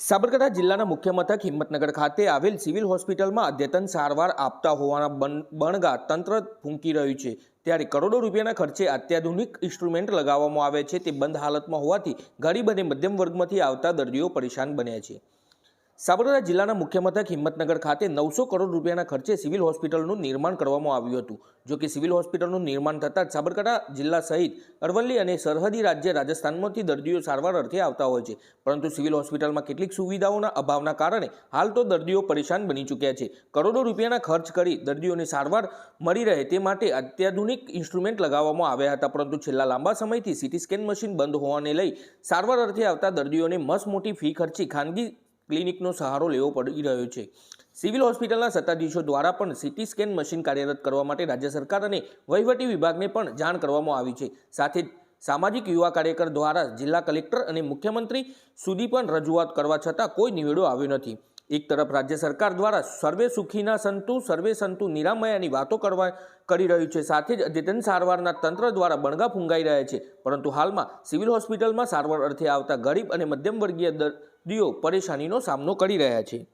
સાબરકાંઠા જિલ્લાના મુખ્ય મથક હિંમતનગર ખાતે આવેલ સિવિલ હોસ્પિટલમાં અદ્યતન સારવાર આપતા હોવાના બણગા તંત્ર ફૂંકી રહ્યું છે. ત્યારે કરોડો રૂપિયાના ખર્ચે અત્યાધુનિક ઇન્સ્ટ્રુમેન્ટ લગાવવામાં આવે છે. તે બંધ હાલતમાં હોવાથી ગરીબ અને મધ્યમ વર્ગમાંથી આવતા દર્દીઓ પરેશાન બન્યા છે. સાબરકાંઠા જિલ્લાના મુખ્ય મથક હિંમતનગર ખાતે નવસો કરોડ રૂપિયાના ખર્ચે સિવિલ હોસ્પિટલનું નિર્માણ કરવામાં આવ્યું હતું. જો કે સિવિલ હોસ્પિટલનું નિર્માણ થતાં જ સાબરકાંઠા જિલ્લા સહિત અરવલ્લી અને સરહદી રાજ્ય રાજસ્થાનમાંથી દર્દીઓ સારવાર અર્થે આવતા હોય છે. પરંતુ સિવિલ હોસ્પિટલમાં કેટલીક સુવિધાઓના અભાવના કારણે હાલ તો દર્દીઓ પરેશાન બની ચૂક્યા છે. કરોડો રૂપિયાના ખર્ચ કરી દર્દીઓને સારવાર મળી રહે તે માટે અત્યાધુનિક ઇન્સ્ટ્રુમેન્ટ લગાવવામાં આવ્યા હતા. પરંતુ છેલ્લા લાંબા સમયથી સીટી સ્કેન મશીન બંધ હોવાને લઈ સારવાર અર્થે આવતા દર્દીઓને મસ મોટી ફી ખર્ચી ખાનગી ક્લિનિકનો સહારો લેવો પડી રહ્યો છે. સિવિલ હોસ્પિટલના સત્તાધીશો દ્વારા પણ સીટી સ્કેન મશીન કાર્યરત કરવા માટે રાજ્ય સરકાર અને વહીવટી વિભાગને પણ જાણ કરવામાં આવી છે. સાથે સામાજિક યુવા કાર્યકર દ્વારા જિલ્લા કલેક્ટર અને મુખ્યમંત્રી સુધી પણ રજૂઆત કરવા છતાં કોઈ નિવેડો આવ્યો નથી. એક તરફ રાજ્ય સરકાર દ્વારા સર્વે સુખીના સંતુ, સર્વે સંતુ નિરામયાની વાતો કરવા કરી રહ્યું છે. સાથે જ અદ્યતન સારવારના તંત્ર દ્વારા બણગા ફૂંગાઈ રહ્યા છે. પરંતુ હાલમાં સિવિલ હોસ્પિટલમાં સારવાર અર્થે આવતા ગરીબ અને મધ્યમ વર્ગીય દર્દીઓ પરેશાનીનો સામનો કરી રહ્યા છે.